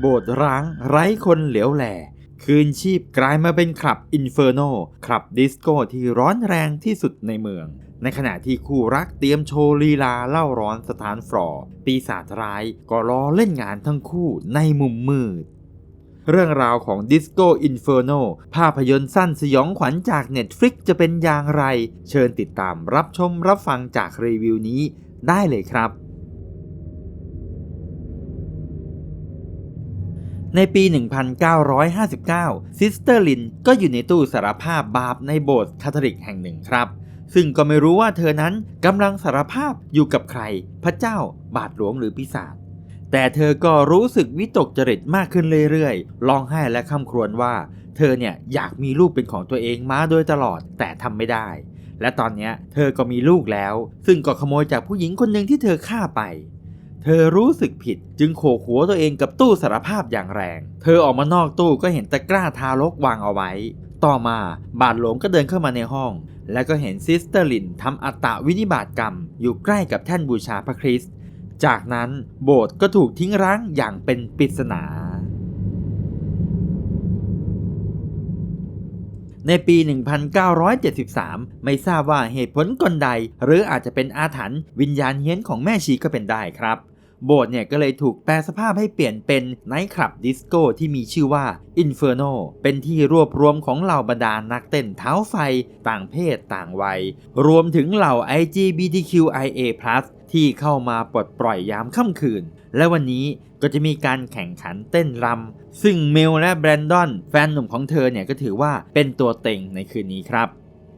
โบสถ์ร้างไร้คนเหลียวแหลคืนชีพกลายมาเป็นคลับอินเฟอร์โนคลับดิสโก้ที่ร้อนแรงที่สุดในเมือง ในขณะที่คู่รักเตรียมโชว์ลีลาเล่าร้อนสถานฟลอร์ปีศาจร้ายก็รอเล่นงานทั้งคู่ในมุมมืด เรื่องราวของ Disco Inferno ภาพยนตร์สั้นสยองขวัญจาก Netflix จะเป็นอย่างไร เชิญติดตามรับชมรับฟังจากรีวิวนี้ได้เลยครับ ในปี 1959 ซิสเตอร์ลินก็อยู่ในตู้สารภาพบาปในโบสถ์คาทอลิกแห่งหนึ่งครับ ซึ่งก็ไม่รู้ว่าเธอนั้นกำลังสารภาพอยู่กับใคร พระเจ้า บาทหลวงหรือปีศาจ แต่เธอก็รู้สึกวิตกจริตมากขึ้นเรื่อยๆ ร้องไห้และข้าครวญว่า เธอเนี่ยอยากมีลูกเป็นของตัวเองมาโดยตลอดแต่ทำไม่ได้ และตอนนี้เธอก็มีลูกแล้ว ซึ่งก็ขโมยจากผู้หญิงคนหนึ่งที่เธอฆ่าไป เธอรู้สึกผิดจึงโขกหัวตัวเองกับตู้สารภาพอย่างแรง เธอออกมานอกตู้ก็เห็นตะกร้าทารกวางเอาไว้ ต่อมาบาทหลวงก็เดินเข้ามาในห้อง และก็เห็นซิสเตอร์ลินทำอัตตวินิบาตกรรม อยู่ใกล้กับแท่นบูชาพระคริสต์ จากนั้นโบสถ์ก็ถูกทิ้งร้างอย่างเป็นปริศนา ในปี 1973 ไม่ทราบว่าเหตุผลกลใด หรืออาจจะเป็นอาถรรพ์วิญญาณเฮี้ยนของแม่ชีก็เป็นได้ครับโบสถ์เนี่ยก็เลยถูกแปลสภาพให้เปลี่ยนเป็นไนท์คลับดิสโก้ที่มีชื่อว่า Inferno เป็นที่รวบรวมของเหล่าบรรดานักเต้นเท้าไฟ ต่างเพศต่างวัย รวมถึงเหล่า LGBTQIA+ ที่เข้ามาปลดปล่อยยามค่ำคืน และวันนี้ก็จะมีการแข่งขันเต้นรำซึ่งเมลและแบรนดอนแฟนหนุ่มของเธอเนี่ยก็ถือว่าเป็นตัวเต็งในคืนนี้ครับ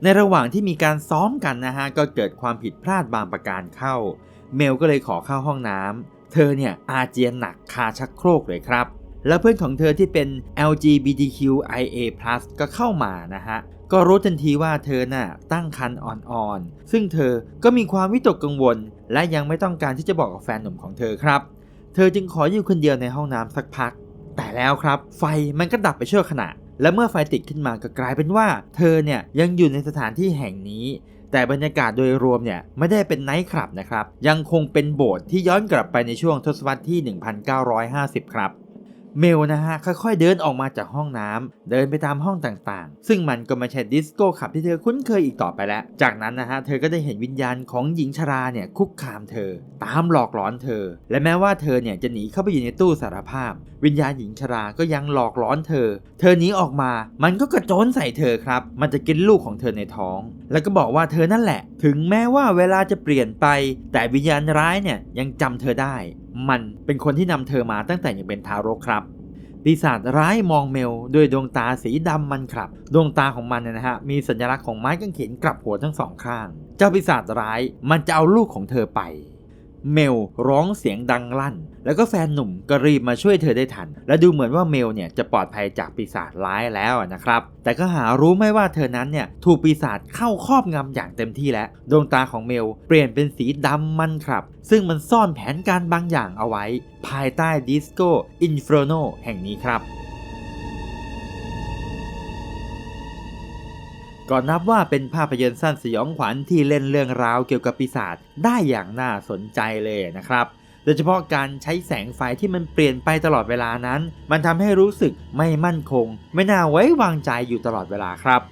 ในระหว่างที่มีการซ้อมกันนะฮะก็เกิดความผิดพลาดบางประการเข้า เมลก็เลยขอเข้าห้องน้ำเธอเนี่ยอาเจียนหนักคาชักโครกเลยครับแล้วเพื่อนของเธอที่เป็น LGBTQIA+ ก็เข้ามานะฮะ ก็รู้ทันทีว่าเธอน่ะตั้งครรภ์อ่อนๆ ซึ่งเธอก็มีความวิตกกังวล และยังไม่ต้องการที่จะบอกกับแฟนหนุ่มของเธอครับ เธอจึงขออยู่คนเดียวในห้องน้ำสักพัก แต่แล้วครับ ไฟมันก็ดับไปชั่วขณะ และเมื่อไฟติดขึ้นมาก็กลายเป็นว่า เธอเนี่ยยังอยู่ในสถานที่แห่งนี้ แต่บรรยากาศโดยรวมเนี่ยไม่ได้เป็นไนท์คลับนะครับ ยังคงเป็นโบสถ์ที่ย้อนกลับไปในช่วงทศวรรษที่ 1950 ครับ เมลนะฮะค่อยๆเดินออกมาจากห้องน้ำเดินไปตามห้องต่างๆ ซึ่งมันก็ไม่ใช่ดิสโก้ขับที่เธอคุ้นเคยอีกต่อไปแล้ว จากนั้นนะฮะเธอก็ได้เห็นวิญญาณของหญิงชราเนี่ยคุกคามเธอ ตามหลอกหลอนเธอ และแม้ว่าเธอเนี่ยจะหนีเข้าไปอยู่ในตู้สารภาพ วิญญาณหญิงชราก็ยังหลอกหลอนเธอ เธอหนีออกมามันก็กระโจนใส่เธอครับ มันจะกินลูกของเธอในท้อง แล้วก็บอกว่าเธอนั่นแหละ ถึงแม้ว่าเวลาจะเปลี่ยนไป แต่วิญญาณร้ายเนี่ยยังจำเธอได้ มันเป็นคนที่นำเธอมาตั้งแต่ยังเป็นทารกครับปีศาจร้ายมองเมลด้วยดวงตาสีดำมันครับ ดวงตาของมันเนี่ยนะฮะมีสัญลักษณ์ของไม้กางเขนกลับหัวทั้งสองข้าง เจ้าปีศาจร้ายมันจะเอาลูกของเธอไป เมลร้องเสียงดังลั่น แล้วก็แฟนหนุ่มก็รีบมาช่วยเธอได้ทัน และดูเหมือนว่าเมลเนี่ยจะปลอดภัยจากปีศาจร้ายแล้วนะครับ แต่ก็หารู้ไม่ว่าเธอนั้นเนี่ยถูกปีศาจเข้าครอบงำอย่างเต็มที่แล้ว ดวงตาของเมลเปลี่ยนเป็นสีดำมันครับ ซึ่งมันซ่อนแผนการบางอย่างเอาไว้ ภายใต้ดิสโก้อินฟโนแห่งนี้ครับ ก็นับว่าเป็นภาพยนตร์สั้นสยองขวัญที่เล่นเรื่องราวเกี่ยวกับปีศาจได้อย่างน่าสนใจเลยนะครับ โดยเฉพาะการใช้แสงไฟที่มันเปลี่ยนไปตลอดเวลานั้น มันทำให้รู้สึกไม่มั่นคง ไม่น่าไว้วางใจอยู่ตลอดเวลาครับ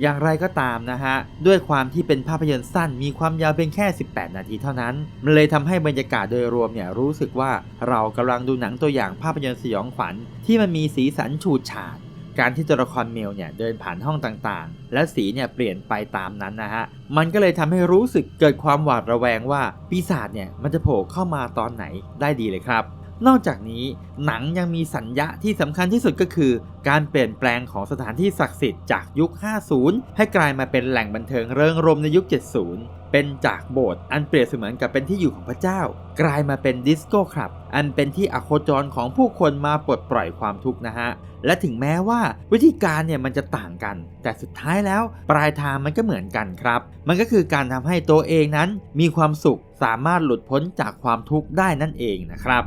อย่างไรก็ตามนะฮะ ด้วยความที่เป็นภาพยนตร์สั้นมีความยาวเพียงแค่ 18 นาทีเท่านั้น มันเลยทำให้บรรยากาศโดยรวมเนี่ยรู้สึกว่าเรากำลังดูหนังตัวอย่างภาพยนตร์สยองขวัญที่มันมีสีสันฉูดฉาด การที่ตัวละครเมลเนี่ยเดินผ่านห้องต่างๆ และสีเนี่ยเปลี่ยนไปตามนั้นนะฮะ มันก็เลยทำให้รู้สึกเกิดความหวาดระแวงว่าปีศาจเนี่ยมันจะโผล่เข้ามาตอนไหนได้ดีเลยครับ นอกจากนี้หนังยังมีสัญญาที่สำคัญที่สุดก็คือ การเปลี่ยนแปลงของสถานที่ศักดิ์สิทธิ์จากยุค 50 ให้กลายมาเป็นแหล่งบันเทิงเริงรมในยุค 70 เป็นจากโบสถ์อันเปรียบเสมือนกับเป็นที่อยู่ของพระเจ้า กลายมาเป็นดิสโก้คลับ อันเป็นที่อโคจรของผู้คนมาปลดปล่อยความทุกข์นะฮะ และถึงแม้ว่าวิธีการเนี่ยมันจะต่างกัน แต่สุดท้ายแล้วปลายทางมันก็เหมือนกันครับ มันก็คือการทำให้ตัวเองนั้นมีความสุขสามารถหลุดพ้นจากความทุกข์ได้นั่นเองนะครับ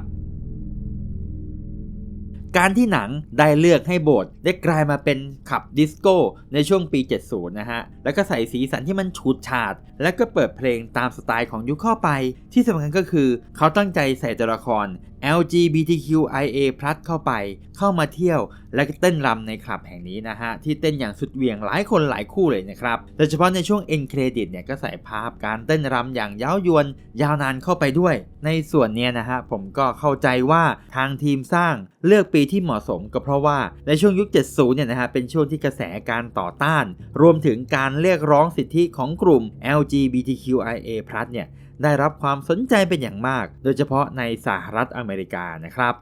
การที่หนังได้เลือกให้โบสถ์ได้กลายมาเป็นขับดิสโก้ในช่วงปี 70 นะฮะ แล้วก็ใส่สีสันที่มันฉูดฉาด แล้วก็เปิดเพลงตามสไตล์ของยุคข้อไป ที่สำคัญก็คือเขาตั้งใจใส่ตัวละคร LGBTQIA+ เข้าไป เข้ามาเที่ยว และเต้นรำในคลับแห่งนี้นะฮะ ที่เต้นอย่างสุดเหวี่ยงหลายคนหลายคู่เลยนะครับ โดยเฉพาะในช่วง end credit เนี่ยก็ใส่ภาพการเต้นรำอย่างเย้ายวน ยาวนานเข้าไปด้วย ในส่วนเนี้ยนะฮะ ผมก็เข้าใจว่าทางทีมสร้างเลือกปีที่เหมาะสมก็เพราะว่าในช่วงยุค 70 เนี่ยนะฮะ เป็นช่วงที่กระแสการต่อต้าน รวมถึงการเรียกร้องสิทธิของกลุ่ม LGBTQIA+ เนี่ยได้รับความสนใจเป็นอย่างมาก โดยเฉพาะในสหรัฐอเมริกานะครับ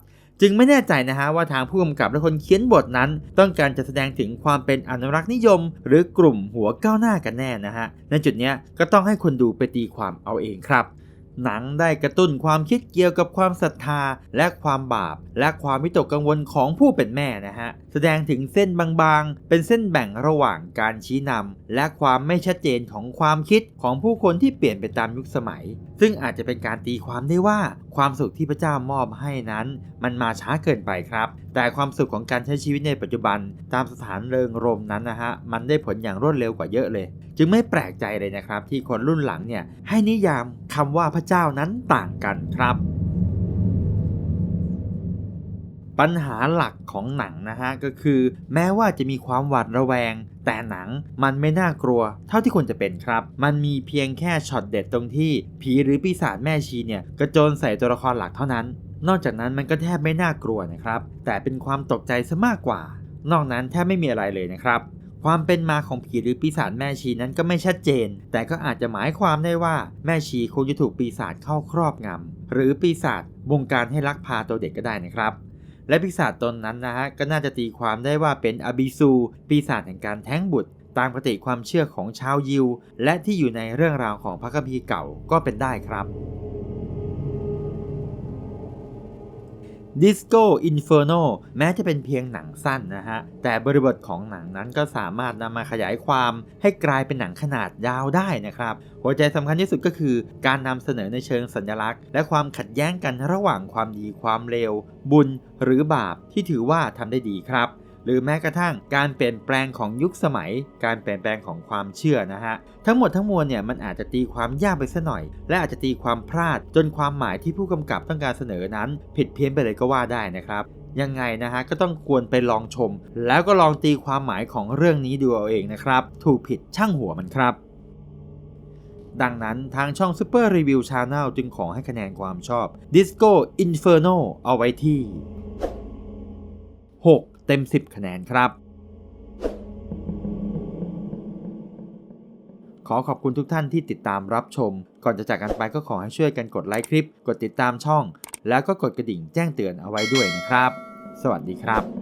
จึงไม่แน่ใจนะฮะว่าทางผู้กำกับและคนเขียนบทนั้น ต้องการจะแสดงถึงความเป็นอนุรักษ์นิยม หรือกลุ่มหัวก้าวหน้ากันแน่นะฮะในจุดนี้ก็ต้องให้คนดูไปตีความเอาเองครับ หนังได้กระตุ้นความคิดเกี่ยวกับความศรัทธา และความบาป และความวิตกกังวลของผู้เป็นแม่นะฮะ แสดงถึงเส้นบางๆ เป็นเส้นแบ่งระหว่างการชี้นำและความไม่ชัดเจนของความคิดของผู้คนที่เปลี่ยนไปตามยุคสมัย ซึ่งอาจจะเป็นการตีความได้ว่าความสุขที่พระเจ้ามอบให้นั้น มันมาช้าเกินไปครับ แต่ความสุขของการใช้ชีวิตในปัจจุบัน ตามสถานเริงรมนั้นนะฮะมันได้ผลอย่างรวดเร็วกว่าเยอะเลย จึงไม่แปลกใจเลยนะครับที่คนรุ่นหลังเนี่ยให้นิยาม คำว่าพระเจ้านั้นต่างกันครับ ปัญหาหลักของหนังนะฮะก็คือ แม้ว่าจะมีความหวาดระแวง แต่หนังมันไม่น่ากลัว เท่าที่ควรจะเป็นครับ มันมีเพียงแค่ช็อตเด็ดตรงที่ผีหรือปีศาจแม่ชีเนี่ยกระโจนใส่ตัวละครหลักเท่านั้น นอกจากนั้นมันก็แทบไม่น่ากลัวนะครับ แต่เป็นความตกใจซะมากกว่า นอกนั้นแทบไม่มีอะไรเลยนะครับ ความเป็นมาของผีหรือปีศาจแม่ชีนั้นก็ไม่ชัดเจน แต่ก็อาจจะหมายความได้ว่าแม่ชีคงจะถูกปีศาจเข้าครอบงำหรือปีศาจบงการให้ลักพาตัวเด็กก็ได้นะครับ และปีศาจตนนั้นนะฮะก็น่าจะตีความได้ว่าเป็นอบิซูปีศาจแห่งการแท้งบุตร ตามปกติความเชื่อของชาวยิว และที่อยู่ในเรื่องราวของพระคัมภีร์เก่าก็เป็นได้ครับ Disco Inferno แม้จะเป็นเพียงหนังสั้นนะฮะ แต่บริบทของหนังนั้นก็สามารถนำมาขยายความให้กลายเป็นหนังขนาดยาวได้นะครับ หัวใจสำคัญที่สุดก็คือการนำเสนอในเชิงสัญลักษณ์ และความขัดแย้งกันระหว่างความดีความเลวบุญหรือบาปที่ถือว่าทำได้ดีครับ หรือแม้กระทั่งการเปลี่ยนแปลงของยุคสมัย การเปลี่ยนแปลงของความเชื่อนะฮะ ทั้งหมดทั้งมวลเนี่ยมันอาจจะตีความยากไปสัหน่อย และอาจจะตีความพลาดจนความหมายที่ผู้กำกับต้องการเสนอนั้น ผิดเพี้ยนไปเลยก็ว่าได้นะครับยังไงนะฮะก็ต้องควรไปลองชม แล้วก็ลองตีความหมายของเรื่องนี้ดูเอาเองนะครับ ถูกผิดช่างหัวมันครับ ดังนั้นทางช่อง Super Review Channel จึงขอให้คะแนนความชอบ Disco Inferno เอาไว้ที่ 6 เต็ม 10 คะแนนครับ ขอขอบคุณทุกท่านที่ติดตามรับชม ก่อนจะจากกันไปก็ขอให้ช่วยกันกดไลค์คลิป กดติดตามช่อง แล้วก็กดกระดิ่งแจ้งเตือนเอาไว้ด้วยนะครับ สวัสดีครับ